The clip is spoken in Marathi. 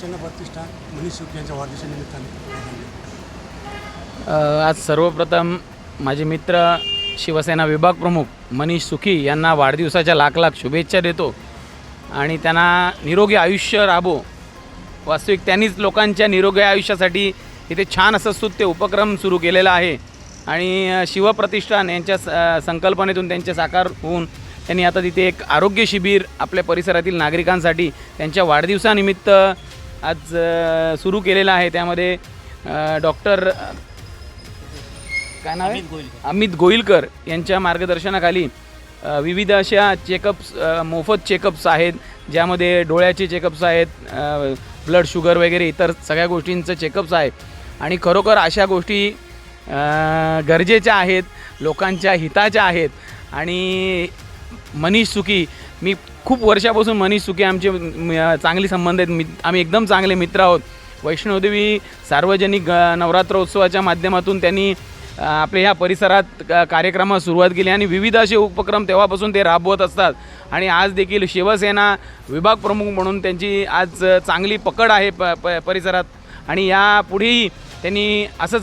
शिवप्रतिष्ठान मनीष सुख यांच्या वाढदिवसानिमित्ताने. आज सर्वप्रथम माझे मित्र शिवसेना विभाग प्रमुख मनीष सुखी यांना वाढदिवसाच्या लाख लाख शुभेच्छा देतो आणि त्यांना निरोगी आयुष्य राबो. वास्तविक त्यांनीच लोकांच्या निरोगी आयुष्यासाठी इथे छान असं स्तुत्य उपक्रम सुरू केलेला आहे. आणि शिवप्रतिष्ठान यांच्या स- संकल्पनेतून त्यांचे साकार होऊन त्यांनी आता तिथे एक आरोग्य शिबिर आपल्या परिसरातील नागरिकांसाठी त्यांच्या वाढदिवसानिमित्त आज सुरू केलेलं आहे. त्यामध्ये डॉक्टर काय नाव आहे? अमित गोईलकर. यांच्या मार्गदर्शनाखाली विविध अशा चेकअप्स मोफत चेकअप्स आहेत ज्यामध्ये डोळ्याचे चेकअप्स आहेत ब्लड शुगर वगैरे इतर सगळ्या गोष्टींचं चेकअप्स आहे आणि खरोखर अशा गोष्टी गरजेच्या आहेत लोकांच्या हिताच्या आहेत. आणि मनीष सुकी मी खूप वर्षापासून मनीष सुकी आमचे चांगले संबंध आहेत. मी आम्ही एकदम चांगले मित्र आहोत. वैष्णोदेवी सार्वजनिक नवरात्र नवरात्रोत्सवाच्या माध्यमातून त्यांनी आपल्या ह्या परिसरात कार्यक्रमास सुरुवात केली आणि विविध असे उपक्रम तेव्हापासून ते राबवत असतात. आणि आज देखील शिवसेना विभाग प्रमुख म्हणून त्यांची आज चांगली पकड आहे प प परिसरात. आणि यापुढेही त्यांनी असंच